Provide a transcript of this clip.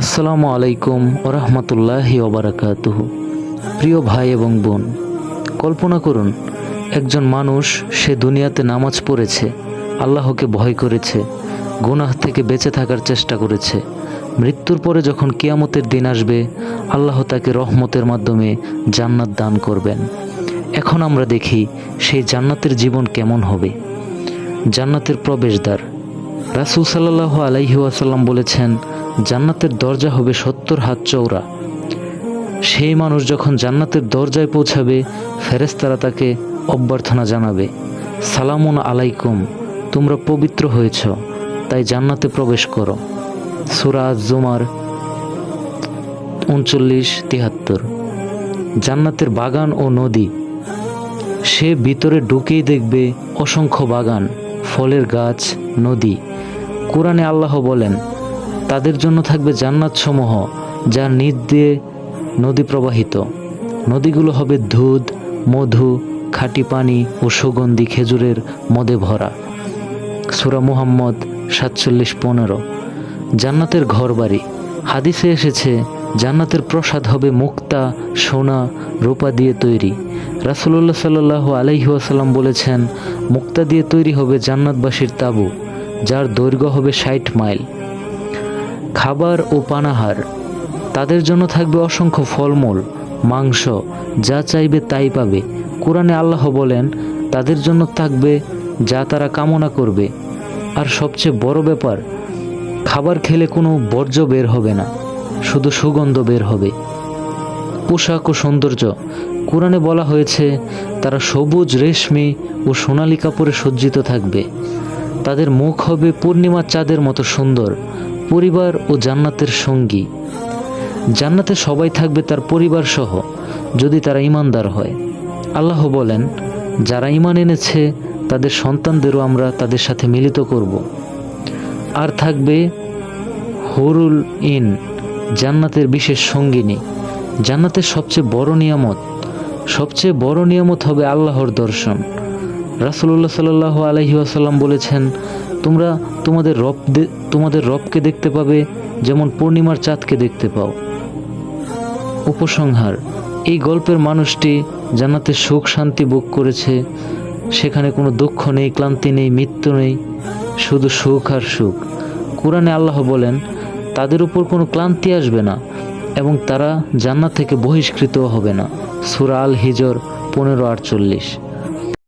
আসসালামু আলাইকুম ওরহমতুল্লাহি ওবরাকাতুহু প্রিয় ভাই এবং বোন, কল্পনা করুন, একজন মানুষ সে দুনিয়াতে নামাজ পড়েছে, আল্লাহকে ভয় করেছে, গুনাহ থেকে বেঁচে থাকার চেষ্টা করেছে, মৃত্যুর পরে যখন কিয়ামতের দিন আসবে, আল্লাহ তাকে রহমতের মাধ্যমে জান্নাত দান করবেন। এখন আমরা দেখি সেই জান্নাতের জীবন কেমন হবে। জান্নাতের প্রবেশদ্বার, রাসুল সাল্লাহ আলাইহি ওয়াসাল্লাম বলেছেন জান্নাতের দরজা হবে সত্তর হাত চৌড়া সেই মানুষ যখন জান্নাতের দরজায় পৌঁছাবে ফেরেস্তারা তাকে অভ্যর্থনা জানাবে, সালামুন আলাইকুম, তোমরা পবিত্র হয়েছ, তাই জান্নাতে প্রবেশ করো। সুরাজ জুমার উনচল্লিশ তিহাত্তর। জান্নাতের বাগান ও নদী। সে ভিতরে ঢুকেই দেখবে অসংখ্য বাগান, ফলের গাছ, নদী। কোরআনে আল্লাহ বলেন তাদের জন্য থাকবে জান্নাত সমূহ যার নিচ দিয়ে নদী প্রবাহিত। নদীগুলো হবে দুধ মধু, খাঁটি পানি ও সুগন্ধি খেজুরের মদে ভরা। সুরা মুহাম্মদ সাতচল্লিশ পনেরো। জান্নাতের ঘরবাড়ি। হাদিসে এসেছে, জান্নাতের প্রসাদ হবে মুক্তা, সোনা, রূপা দিয়ে তৈরি। রাসুল্লাহ সাল্লাহ আলাইহি আসাল্লাম বলেছেন, মুক্তা দিয়ে তৈরি হবে জান্নাতবাসীর তাবু, যার দৈর্ঘ্য হবে ষাট মাইল। খাবার ও পানাহার। তাদের জন্য থাকবে অসংখ্য ফলমূল, মাংস, যা চাইবে তাই পাবে। কোরআনে আল্লাহ বলেন, তাদের জন্য থাকবে যা তারা কামনা করবে। আর সবচেয়ে বড় ব্যাপার, খাবার খেলে কোনো বর্জ্য বের হবে না, শুধু সুগন্ধ বের হবে। পোশাক ও সৌন্দর্য, কোরআনে বলা হয়েছে, তারা সবুজ রেশমি ও সোনালী কাপড়ে সজ্জিত থাকবে। তাদের মুখ হবে পূর্ণিমার চাঁদের মতো সুন্দর পরিবার ও জান্নাতের সঙ্গী। জান্নাতে সবাই থাকবে তার পরিবার সহ যদি তারা ইমানদার হয়। আল্লাহ বলেন, যারা ইমান এনেছে, তাদের সন্তানদেরও আমরা তাদের সাথে মিলিত করব। আর থাকবে হরুল ইন, জান্নাতের বিশেষ সঙ্গিনী। জান্নাতের সবচেয়ে বড় নিয়ামত, সবচেয়ে বড় নিয়ামত হবে আল্লাহর দর্শন। রাসুল্লাহ সাল্লাহ আলহি আসাল্লাম বলেছেন, তোমরা তোমাদের রব তোমাদের রবকে দেখতে পাবে যেমন পূর্ণিমার চাঁদকে দেখতে পাও। উপসংহার, এই গল্পের মানুষটি জান্নাতে সুখ শান্তি ভোগ করেছে, সেখানে কোনো দুঃখ নেই, ক্লান্তি নেই, মৃত্যু নেই, শুধু সুখ আর সুখ। কোরআনে আল্লাহ বলেন, তাদের উপর কোনো ক্লান্তি আসবে না এবং তারা জান্নাত থেকে বহিষ্কৃত হবে না। সুরা আল হিজর পনেরো আটচল্লিশ।